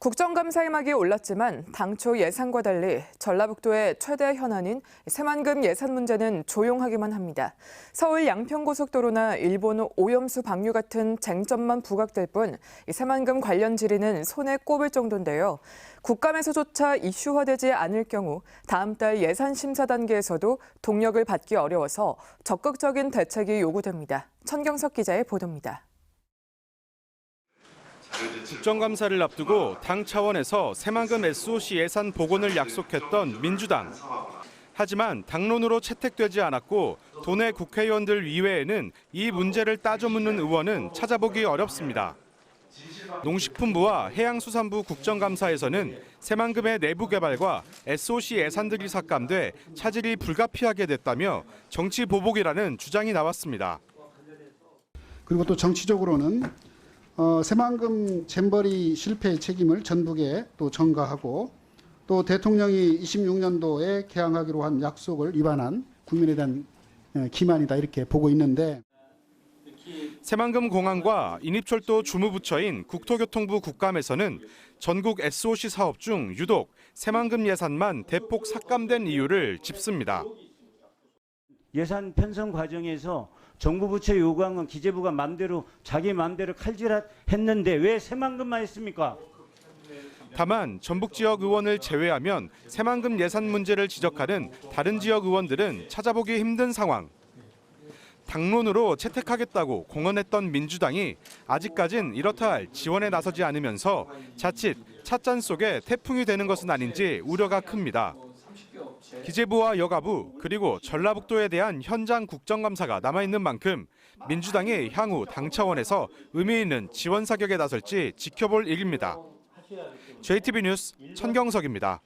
국정감사 회막이 올랐지만 당초 예상과 달리 전라북도의 최대 현안인 새만금 예산 문제는 조용하기만 합니다. 서울 양평고속도로나 일본 오염수 방류 같은 쟁점만 부각될 뿐 새만금 관련 질의는 손에 꼽을 정도인데요. 국감에서조차 이슈화되지 않을 경우 다음 달 예산 심사 단계에서도 동력을 받기 어려워서 적극적인 대책이 요구됩니다. 천경석 기자의 보도입니다. 국정감사를 앞두고 당 차원에서 새만금 SOC 예산 복원을 약속했던 민주당. 하지만 당론으로 채택되지 않았고 도내 국회의원들 이외에는 이 문제를 따져 묻는 의원은 찾아보기 어렵습니다. 농식품부와 해양수산부 국정감사에서는 새만금의 내부 개발과 SOC 예산들이 삭감돼 차질이 불가피하게 됐다며 정치 보복이라는 주장이 나왔습니다. 그리고 또 정치적으로는 어, 새만금 잼버리 실패의 책임을 전북에 또 전가하고 또 대통령이 26년도에 개항하기로 한 약속을 위반한 국민에 대한 예, 기만이다 이렇게 보고 있는데 새만금 공항과 인입철도 주무부처인 국토교통부 국감에서는 전국 SOC 사업 중 유독 새만금 예산만 대폭 삭감된 이유를 짚습니다. 예산 편성 과정에서 정부 부처 요구한 건 기재부가 마음대로 자기 마음대로 칼질했는데 왜 새만금만 했습니까? 다만 전북 지역 의원을 제외하면 새만금 예산 문제를 지적하는 다른 지역 의원들은 찾아보기 힘든 상황. 당론으로 채택하겠다고 공언했던 민주당이 아직까진 이렇다 할 지원에 나서지 않으면서 자칫 찻잔 속에 태풍이 되는 것은 아닌지 우려가 큽니다. 기재부와 여가부 그리고 전라북도에 대한 현장 국정감사가 남아있는 만큼 민주당이 향후 당 차원에서 의미 있는 지원 사격에 나설지 지켜볼 일입니다. JTB 뉴스 천경석입니다.